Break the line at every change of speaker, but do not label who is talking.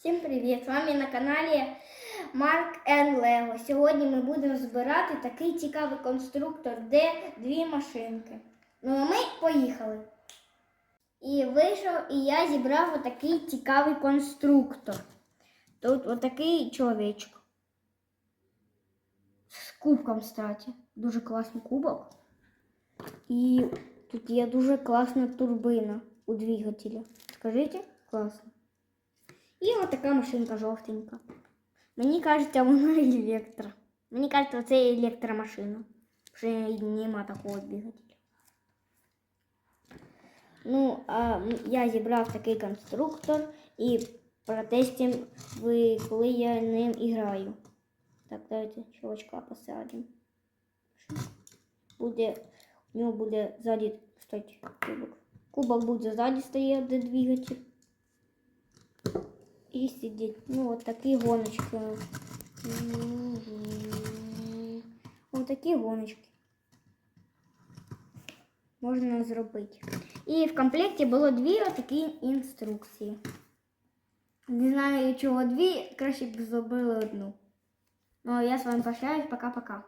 Всім привіт! З вами на каналі Марк Ен Лего. Сьогодні ми будемо збирати такий цікавий конструктор, де дві машинки. Ну а ми поїхали. І вийшов, і я зібрав отакий цікавий конструктор. Тут отакий чоловічок. З кубком, кстати. Дуже класний кубок. І тут є дуже класна турбина у двигателі. Скажіть, класно. І от така машинка жовтенька. Мені кажеться, вона електро. Мені кажеться, це електромашина. Вже нема такого двигателя. Ну, а я зібрав такий конструктор і протестим, коли я ним граю. Так, давайте чувачка посадимо. Буде, у нього буде ззаді стоять кубок. Кубок буде ззаді стояти, двигатель. І сидіть. Ну, от такі гоночки. Ось такі гоночки. Можна зробити. І в комплекті було дві такі інструкції. Не знаю, чого дві, краще б зробили одну. Ну, а я з вами прощаюсь, пока-пока.